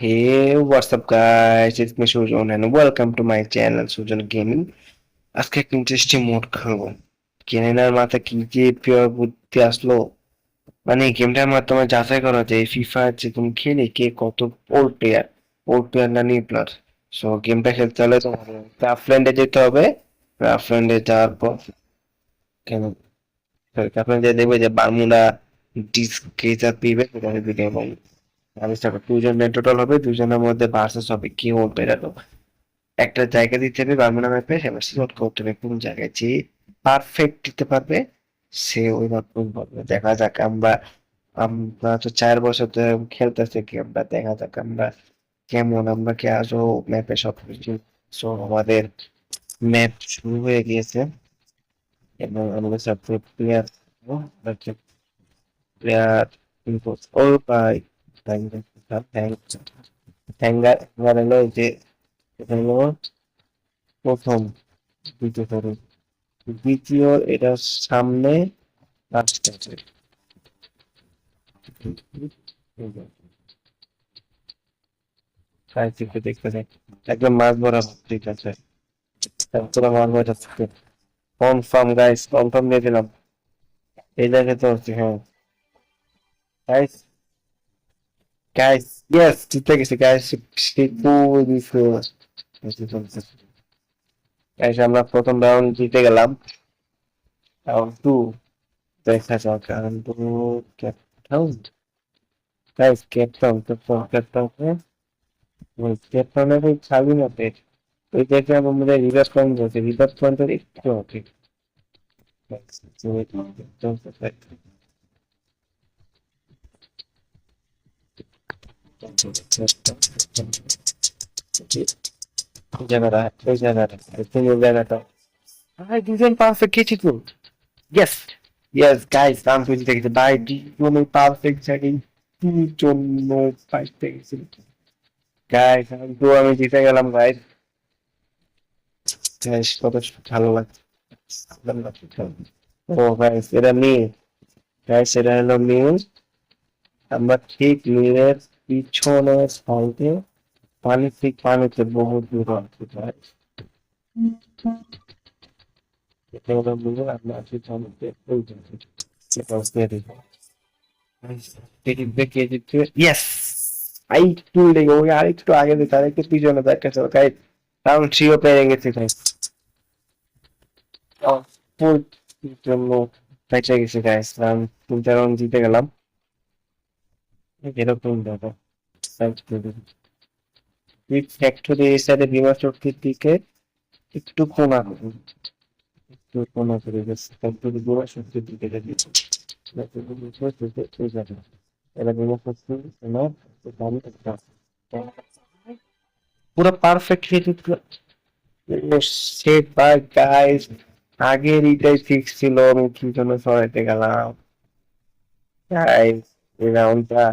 Hey, what's up guys? It's me Sujan and welcome to my channel Sujan Gaming. আজকে একটা interesting mode খেলব। কেনেনার মাথা কি যে পিওর বুদ্ধি আসলো। মানে গেমটার মাধ্যমে যাচাই করা যায় ফিফা যে তুমি খেলে কে কত ওল্ড প্লেয়ার ওল্ড প্লেয়ার না নিউ প্লেয়ার সো গেমটা খেলতে হলে তোমার ক্রাফল্যান্ডে যেতে হবে। ক্রাফল্যান্ডে যাওয়ার পর কেন? ক্রাফল্যান্ডে দেখবে যে বারমুডা ডিস্ক কেজার পিবে সেটা দিকে এবং আমি দুজন টোটাল হবে দুজনের মধ্যে ভার্সেস হবে, কি ওল্ড প্লেয়ার একটা জায়গা দিতে হবে বারমুডা ম্যাপে সেবার সিলেক্ট করতে হবে কোন জায়গায়, যে পারফেক্ট দিতে পারবে, সে ওই রকম পারবে দেখা যাক, আমরা আমরা তো চার বছর ধরে খেলতেছি আমরা দেখা যাক, আমরা কেমন, আমরা কি আজও ম্যাপে সব কিছু সো আমাদের ম্যাপ শুরু হয়ে গিয়েছে। এবং আমাদের সব প্লেয়ার প্লেয়ার ও ভাই প্রথম দ্বিতীয় এটার সামনে লাস্ট আছে একদম মাছ ভরা ঠিক আছে কনফার্ম গাইস কনফার্ম দিয়ে দিলাম এই জায়গায় তো হচ্ছে হ্যাঁ গাইস ইয়েস জিতে গেছে গাইস গাইস আমরা প্রথম রাউন্ড জিতে গেলাম রাউন্ড টু দেখা যাক round two Cape Town guys Cape Town Cape Town Cape Town ক্যাপটাউনের ওই ছাবি মতে ওই জায়গায় আমাদের রিভার্স পয়েন্ট বলছে রিভার্স পয়েন্টের একটু ঠিক জায়গাটা ওই জায়গাটা ওই জায়গাটা ভাই দুজন পারফেক্ট কিছু তো ইয়েস ইয়েস গাইস আমি বুঝে দেখেছি ভাই দুজনে পারফেক্ট জায়গায় দুজন পাইতে গেছি গাইস আমি তো আমি জিতে গেলাম গাইস গাইস কত ভালো লাগছে ও গাইস এটা মিল গাইস এটা হলো মিল আমরা ঠিক মিলের পিছনে সাইডে পানি ঠিক পানিতে বহুত দূর আছে গাইস এটা হলো মিল, আমরা আছি জমিতে ওই জমিতে সেটা হচ্ছে দেখে দিতে ইয়েস আই একটু লেগে ওই আর একটু আগে দিতে আর একটু পিছনে দেখা ছিল গাইস রাউন্ড থ্রিও পেয়ে গেছি গাইস জন্য বেঁচে গেছি গাইস রাউন্ড তিনটা রাউন্ড জিতে গেলাম। এরকম দেখো ফ্যাক্টরি এই সাইডে বিমা চৌকির দিকে একটু কোনা একটু কোনা করে ফ্যাক্টরি বিমা চৌকির দিকে যাবে এরা বিমা চৌকি পুরো পারফেক্ট সেট বাই গাইস আগের এটাই ফিক্স ছিল, আমি কি জন্য সরাইতে গেলাম? গাইস এই রাউন্ডটা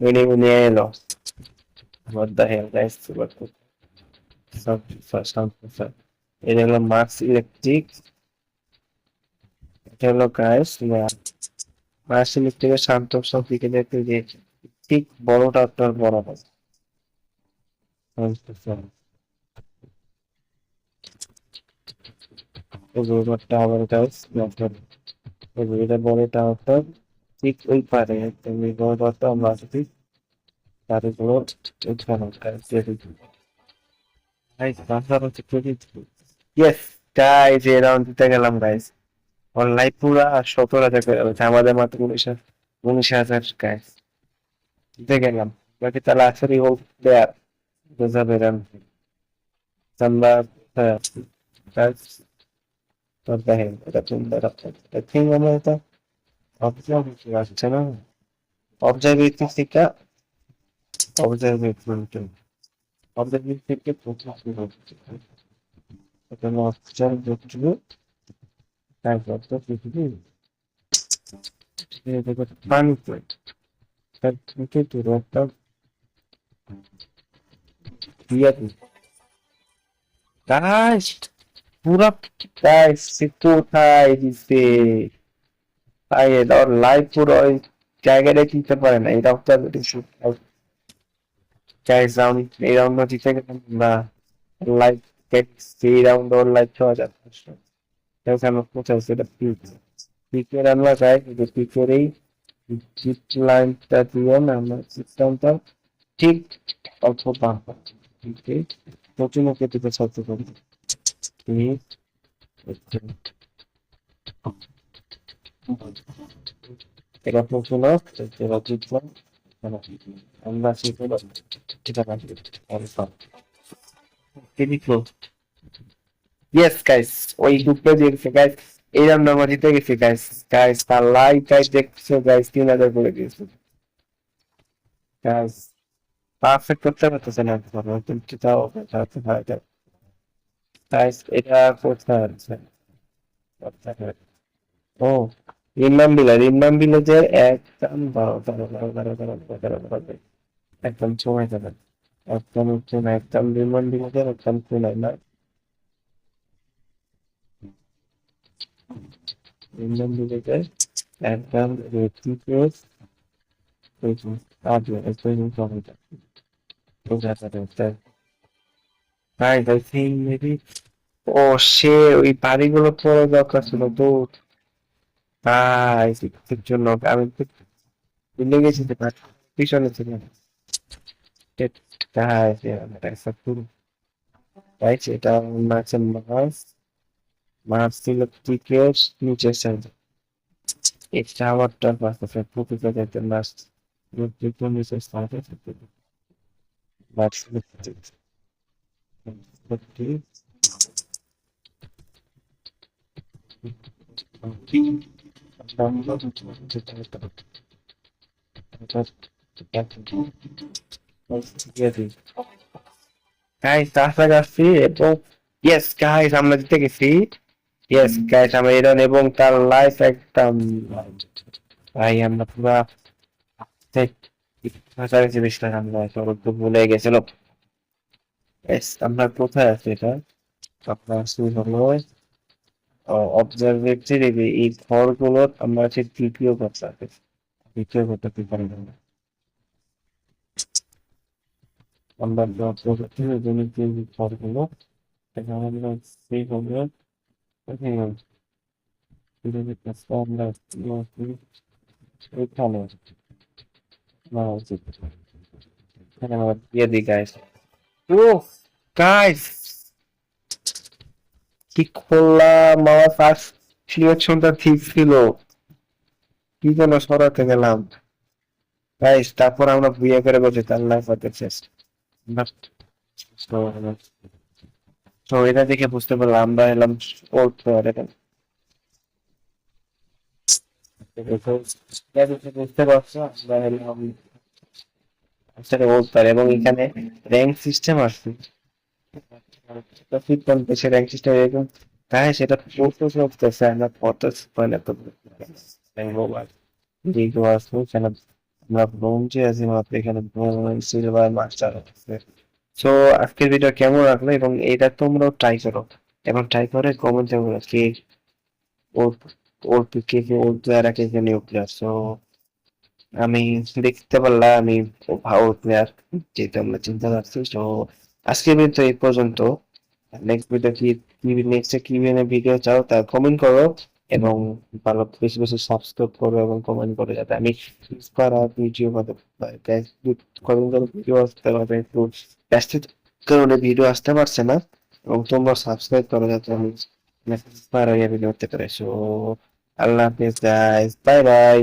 উইনিং নিয়ে এলো What the hell, guys? What সব এটা হলো মার্কস ইলেকট্রিক এটা হলো গাইস মার্কস ইলেকট্রিকের শান্ত সব দিকে দেখতে যে ঠিক বড়টা আপনার বড় হবে আবার গাইস এটা বড় টাওয়ারটা ঠিক ওই পারে তুমি বড় টাওয়ারটা আমরা আছি। তারগুলো উঠানো গাইস বাসার হচ্ছে ইয়েস গাইস এই রাউন্ড দিতে গেলাম গাইস অনলাইন পুরা সতেরো হাজার করে গেছে আমাদের মাত্র উনিশ উনিশ হাজার গাইস দিতে গেলাম। বাকি তাহলে আসলে হোক দেয়ার বোঝাবে রান আমরা তোর দেখেন এটা সুন্দর থিং আমরা এটা অবজার্ভ আসছে না অবজারভেটিভ থেকে অবজারভেটমেন্টাল অবজারভেট থেকে প্রথম শুরু হচ্ছে এখানে অবজার্ভ দেখছিল তারপর তো পৃথিবী দেখো পানি পয়েন্ট তার থেকে দূরে একটা ক্রিয়াটি গাইস পুরা গাইস সিটু উঠাই তাই ওর লাইভ পুরো ওই জায়গাটা কিনতে পারে না এটা অবজারভেটিভ গাইস রাউন্ড এই রাউন্ড জিতে গেলাম আমরা। লাইভ এই রাউন্ড ওর লাইভ ছ হাজার পাঁচশো। আমরা কোথায় সেটা পিক পিকের আমরা যাই, কিন্তু পিকের এই লাইনটা দিয়ে না সিস্টেমটা ঠিক অল্প ঠিক প্রচুর কেটে ছাড়তে পারি এটা প্রচুর এবার জিতলাম আমরা আছে ইয়েস গাইস ওই গ্রুপে দিয়েছে গাইস এই রাউন্ড জিতে গেছি গাইস গাইস তার লাইক গাইস দেখছ গাইস তিন হাজার করে দিয়েছে গাইস পারফেক্ট করতে পারতেছে না ও রিমনাম বিলা রিমনাম ভিলেজের একদম বারো তেরো বারো তেরো তেরো তেরো তেরো তেরো একদম সময় যাবে একদম চুনাই একদম ভিলেজের একদম চুনাই না একদম পেজ আগে সে ওই বাড়িগুলো পরে দরকার ছিল দৌড় তাই শিক্ষিতের জন্য আমি তো ভুলে গেছি যে তার পিছনে ছিল। তাই সব পুরো তাই সেটা আছে মাছ মাছ ছিল টিকেট নিচের সাইডে। এই টাওয়ারটার পাশে ফের পুকুরে যেতে মাছ দুটো নিচের সাইডে মাছ গাইস কাছাকাছি এবং ইয়েস গাইস আমরা জিতে গেছি। ইয়েস গাইস আমরা এরন এবং তার লাইফ একদম ভাই আমরা পুরা আমরা ভুলে গেছিল আমরা কোথায় আছি এটা? আপনার আসলে হলো অবজারভেটরির এই ঘরগুলোর আমরা আছি তৃতীয় কথা দ্বিতীয় কথা কি পারব না আমরা অবজারভেটরির জন্য যে ঘরগুলো এখানে আমরা সেই হবে এখানে আমরা এখানে না উচিত এখানে আমরা দিয়ে দিই গাইস ও গাইস কি করলাম আমার ফার্স্ট সিলেকশনটা ঠিক ছিল। কি যেন সরাতে গেলাম। গাইস তারপর আমরা বিয়ে করে বসে তার লাইফ তো এটা দেখে বুঝতে পারলাম, আমরা এলাম ওল্ড প্লেয়ার এটা বুঝতে পারছ এবং এখানে র্যাঙ্ক সিস্টেম আছে। মানে কেমন এবং এটা তোমরাও ট্রাই করো। এবং ট্রাই করে কমেন্টে বলো কে ওর ওর কে কে, ওর প্লেয়ার কে কে নিউ সো আমি দেখতে পারলাম আমি ভালো প্লেয়ার যেটা আমরা চিন্তা করছি। তো আজকের ভিডিও এই পর্যন্ত। নেক্সট ভিডিও কি নেক্সট কি ভিডিও চাও তা কমেন্ট করো এবং ভালো বেশি বেশি সাবস্ক্রাইব করো এবং কমেন্ট করো যাতে আমি আর ভিডিও ভিডিও আসতে পারবে একটু ব্যস্ত কারণে ভিডিও আসতে পারছে না, এবং তোমরা সাবস্ক্রাইব করো যাতে আমি হয়ে ভিডিও করতে পারি। সো আল্লাহ হাফিজ গাইস বাই বাই